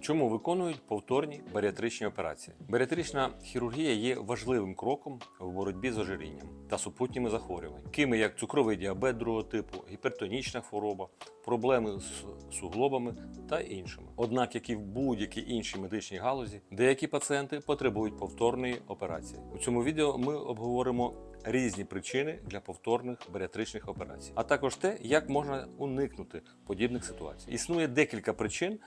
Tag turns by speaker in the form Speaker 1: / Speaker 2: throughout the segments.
Speaker 1: Чому виконують повторні баріатричні операції? Баріатрична хірургія є важливим кроком в боротьбі з ожирінням та супутніми захворюваннями, такими як цукровий діабет другого типу, гіпертонічна хвороба, проблеми з суглобами та іншими. Однак, як і в будь-якій іншій медичній галузі, деякі пацієнти потребують повторної операції. У цьому відео ми обговоримо різні причини для повторних баріатричних операцій, а також те, як можна уникнути подібних ситуацій. Існує декілька причин.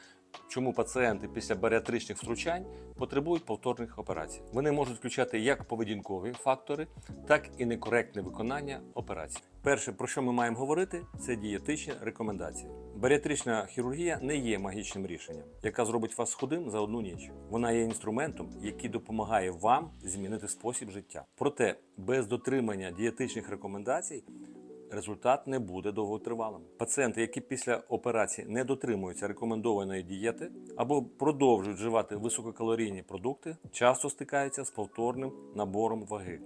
Speaker 1: Чому пацієнти після баріатричних втручань потребують повторних операцій? Вони можуть включати як поведінкові фактори, так і некоректне виконання операцій. Перше, про що ми маємо говорити, це дієтичні рекомендації. Баріатрична хірургія не є магічним рішенням, яка зробить вас худим за одну ніч. Вона є інструментом, який допомагає вам змінити спосіб життя. Проте без дотримання дієтичних рекомендацій результат не буде довготривалим. Пацієнти, які після операції не дотримуються рекомендованої дієти або продовжують вживати висококалорійні продукти, часто стикаються з повторним набором ваги.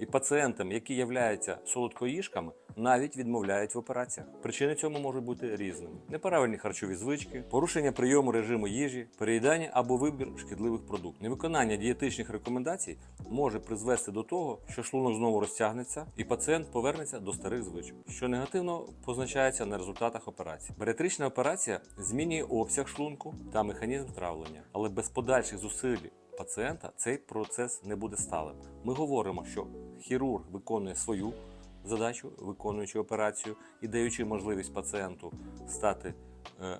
Speaker 1: І пацієнтам, які являються солодкоїжками, навіть відмовляють в операціях. Причини цьому можуть бути різними: неправильні харчові звички, порушення прийому режиму їжі, переїдання або вибір шкідливих продуктів. Невиконання дієтичних рекомендацій може призвести до того, що шлунок знову розтягнеться, і пацієнт повернеться до старих звичок, що негативно позначається на результатах операції. Баріатрична операція змінює обсяг шлунку та механізм травлення, але без подальших зусиль пацієнта цей процес не буде сталим. Ми говоримо, що хірург виконує свою задачу, виконуючи операцію і даючи можливість пацієнту стати е,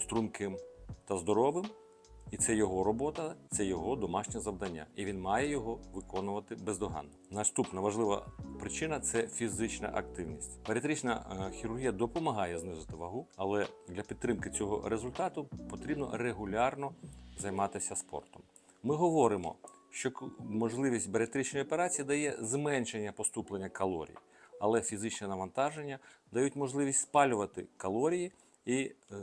Speaker 1: струнким та здоровим. І це його робота, це його домашнє завдання, і він має його виконувати бездоганно. Наступна важлива причина це фізична активність. Баріатрична е, хірургія допомагає знизити вагу, але для підтримки цього результату потрібно регулярно займатися спортом. Ми говоримо, що можливість баріатричної операції дає зменшення поступлення калорій, але фізичне навантаження дають можливість спалювати калорії і е,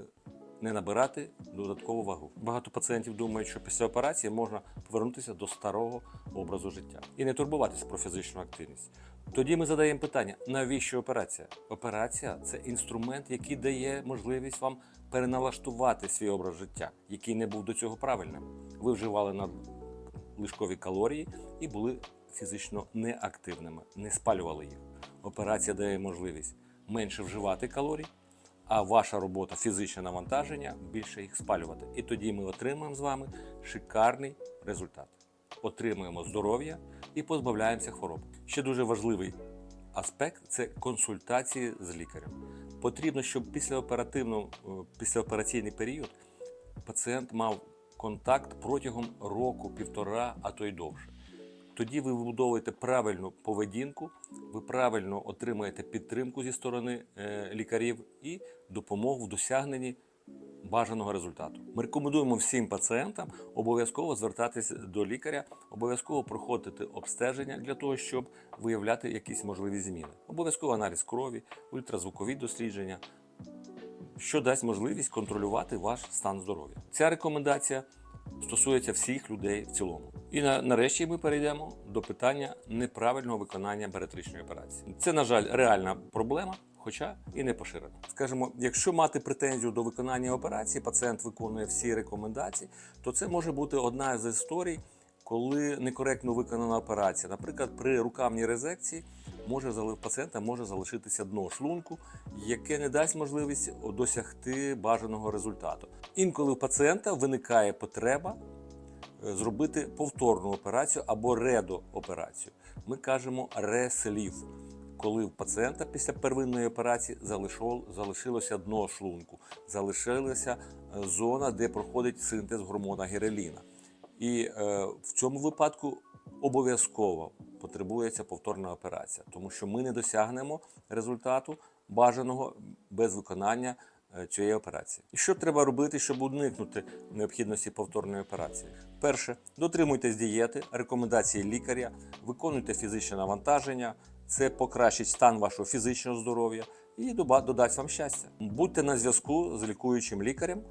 Speaker 1: не набирати додаткову вагу. Багато пацієнтів думають, що після операції можна повернутися до старого образу життя і не турбуватися про фізичну активність. Тоді ми задаємо питання: навіщо операція? Операція це інструмент, який дає можливість вам переналаштувати свій образ життя, який не був до цього правильним. Ви вживали надлишкові калорії і були фізично неактивними, не спалювали їх. Операція дає можливість менше вживати калорій, а ваша робота фізичне навантаження більше їх спалювати. І тоді ми отримаємо з вами шикарний результат. Отримуємо здоров'я і позбавляємося хвороб. Ще дуже важливий аспект це консультації з лікарем. Потрібно, щоб післяоперативно, е, післяопераційний період пацієнт мав контакт протягом року, півтора, а то й довше. Тоді ви вибудовуєте правильну поведінку, ви правильно отримаєте підтримку зі сторони е, лікарів і допомогу в досягненні бажаного результату. Ми рекомендуємо всім пацієнтам обов'язково звертатися до лікаря, обов'язково проходити обстеження для того, щоб виявляти якісь можливі зміни. Обов'язково аналіз крові, ультразвукові дослідження, що дасть можливість контролювати ваш стан здоров'я. Ця рекомендація стосується всіх людей в цілому. І на, нарешті ми перейдемо до питання неправильного виконання баріатричної операції. Це, на жаль, реальна проблема. Хоча і не поширена. Скажімо, якщо мати претензію до виконання операції, пацієнт виконує всі рекомендації, то це може бути одна з історій, коли некоректно виконана операція. Наприклад, при рукавній резекції може зали- пацієнта може залишитися дно шлунку, яке не дасть можливість досягти бажаного результату. Інколи у пацієнта виникає потреба е, зробити повторну операцію або редооперацію. Ми кажемо реслів, коли в пацієнта після первинної операції залишилося дно шлунку, залишилася е, зона, де проходить синтез гормона гіреліна. І е, в цьому випадку обов'язково потребується повторна операція, тому що ми не досягнемо результату бажаного без виконання е, цієї операції. І що треба робити, щоб уникнути необхідності повторної операції? Перше, дотримуйтесь дієти, рекомендації лікаря, виконуйте фізичне навантаження, це покращить стан вашого фізичного здоров'я і додасть вам щастя. Будьте на зв'язку з лікуючим лікарем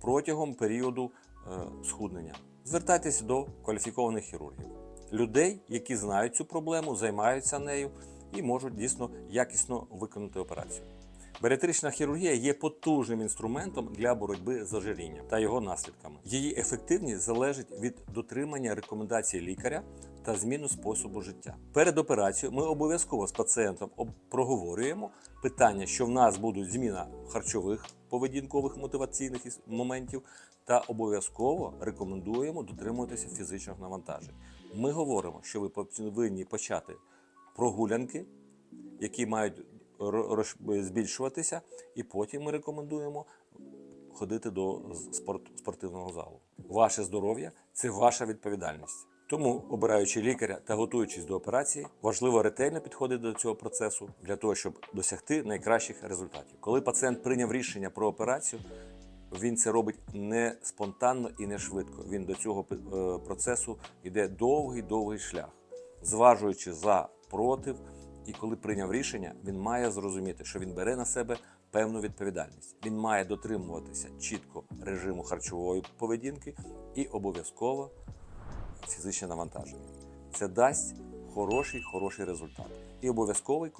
Speaker 1: протягом періоду е, схуднення. Звертайтесь до кваліфікованих хірургів, людей, які знають цю проблему, займаються нею і можуть дійсно якісно виконати операцію. Баріатрична хірургія є потужним інструментом для боротьби з ожирінням та його наслідками. Її ефективність залежить від дотримання рекомендацій лікаря та зміну способу життя. Перед операцією ми обов'язково з пацієнтом проговорюємо питання, що в нас будуть зміна харчових поведінкових мотиваційних моментів, та обов'язково рекомендуємо дотримуватися фізичних навантажень. Ми говоримо, що ви повинні почати прогулянки, які мають збільшуватися, і потім ми рекомендуємо ходити до спорт- спортивного залу. Ваше здоров'я це ваша відповідальність. Тому, обираючи лікаря та готуючись до операції, важливо ретельно підходити до цього процесу для того, щоб досягти найкращих результатів. Коли пацієнт прийняв рішення про операцію, він це робить не спонтанно і не швидко. Він до цього е, процесу йде довгий-довгий шлях, зважуючи за против. І коли прийняв рішення, він має зрозуміти, що він бере на себе певну відповідальність. Він має дотримуватися чітко режиму харчової поведінки і обов'язково фізичне навантаження. Це дасть хороший, хороший результат і обов'язковий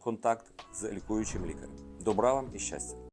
Speaker 1: контакт з лікуючим лікарем. Добра вам і щастя!